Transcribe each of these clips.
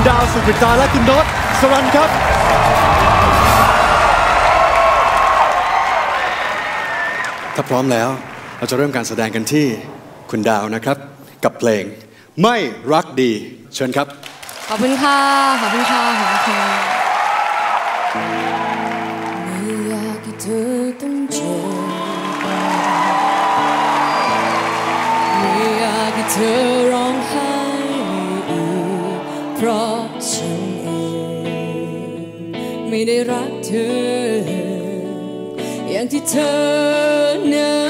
คุณดาวสุกริตาและคุณโนตสรันครับ ถ้าพร้อมแล้วเราจะเริ่มการแสดงกันที่คุณดาวนะครับ กับเพลงไม่รักดีเชิญครับ ขอบคุณค่ะ ขอบคุณค่ะ ขอบคุณค่ะไม่อยากให้เธอต้องเจอไม่อยากให้เธอร้องไห้อีกเพราะ ไม่ได้รักเธอ อย่างที่เธอนั้น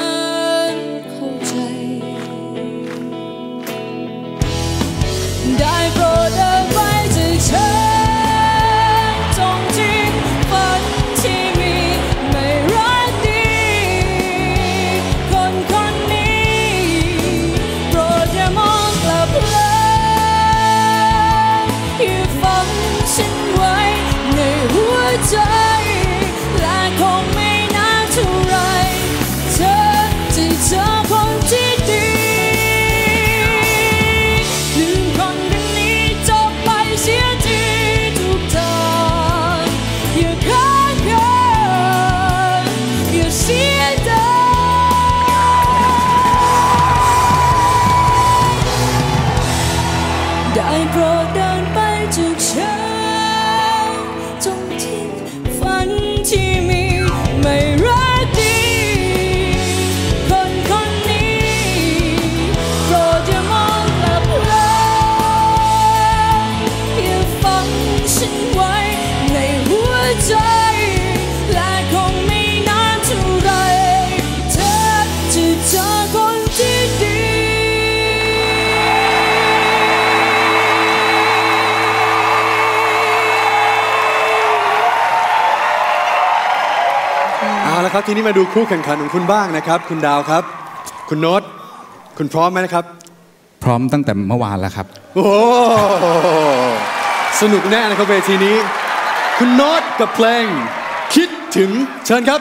ละครับทีนี้มาดูคู่แข่งขันของคุณบ้างนะครับ คุณดาวครับ คุณโน้ตคุณพร้อมไหมนะครับ พร้อมตั้งแต่เมื่อวานแล้วครับ โอ้โหสนุกแน่นะครับเวทีนี้ คุณโน้ตกับเพลง คิดถึงเชิญครับ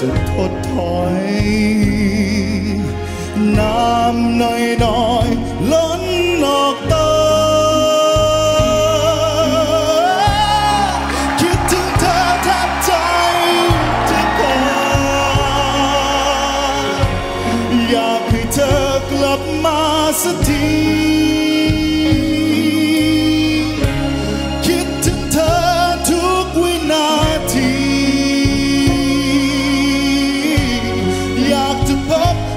ริ่มจะทดถอย น้ำน้อยน้อยๆล้นออกตาคิดถึงเธอแทบใจจะขาดอยากให้เธอกลับมาสักที อ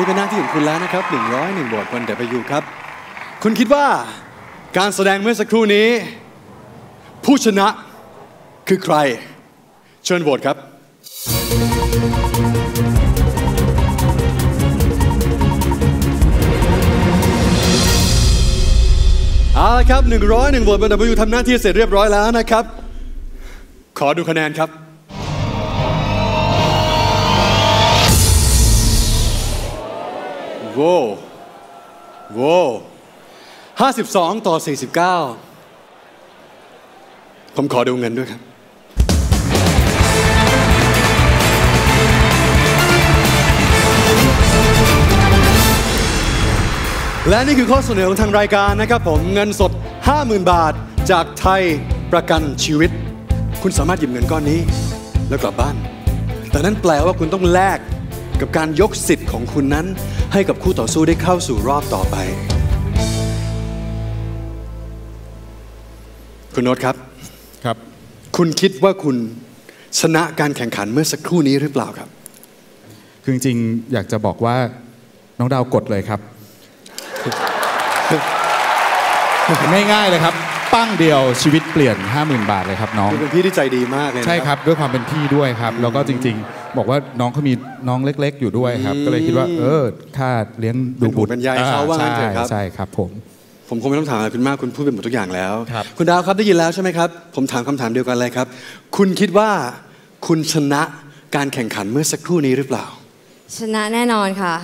นี้เป็นหน้าที่ของคุณแล้วนะครับ 101โหวตบน W ครับ คุณคิดว่าการแสดงเมื่อสักครู่นี้ ผู้ชนะคือใคร เชิญโหวตครับเอาละครับ 101โหวตบน W ทำหน้าที่เสร็จเรียบร้อยแล้วนะครับ ขอดูคะแนนครับ โว้วโว้ว52ต่อ49ผมขอดูเงินด้วยครับ และนี่คือข้อเสนอของทางรายการนะครับผมเงินสด 50,000 บาทจากไทยประกันชีวิต คุณสามารถหยิบเงินก้อนนี้ แล้วกลับบ้าน แต่นั่นแปลว่าคุณต้องแลกกับการยกสิทธิ์ของคุณนั้น ให้กับคู่ต่อสู้ได้เข้าสู่รอบต่อไป คุณโน้ตครับครับ คุณคิดว่าคุณชนะการแข่งขันเมื่อสักครู่นี้หรือเปล่าครับ คือจริงๆอยากจะบอกว่าน้องดาวกดเลยครับ ง่ายๆเลยครับ ปั้งเดียวชีวิตเปลี่ยน 50,000 บาทเลยครับน้องคุณเป็นพี่ที่ใจดีมากเลยนะใช่ครับ ด้วยความเป็นพี่ด้วยครับ แล้วก็จริง ๆ บอกว่าน้องเขามีน้องเล็ก ๆ อยู่ด้วยครับ ก็เลยคิดว่า เออค่าเลี้ยงดูบุตรเป็นห่วงเป็นใยเขาว่างั้นเถอะครับใช่ครับผม ผมคงไม่ต้องถามอะไรคุณมากคุณพูดไปหมดทุกอย่างแล้วครับคุณดาวครับได้ยินแล้วใช่ไหมครับ ผมถามคำถามเดียวกันเลยครับ คุณคิดว่าคุณชนะการแข่งขันเมื่อสักครู่นี้หรือเปล่า ชนะแน่นอนค่ะ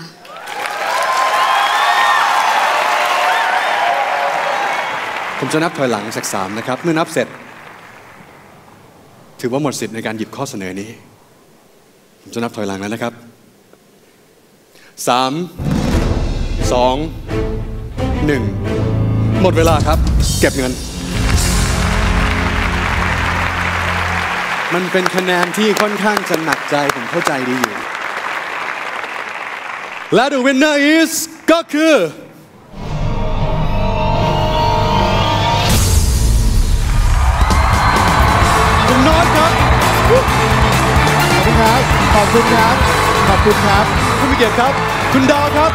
ผมจะนับถอยหลังจากสามนะครับ เมื่อนับเสร็จ ถือว่าหมดสิทธิ์ในการหยิบข้อเสนอนี้ ผมจะนับถอยหลังแล้วนะครับสามสองหนึ่งหมดเวลาครับ เก็บเงิน มันเป็นคะแนนที่ค่อนข้างจะหนักใจผมเข้าใจดีอยู่ และ the winner is ก็คือ คุณครับ ขอบคุณครับ คุณมิเกียรติครับ คุณดาวครับ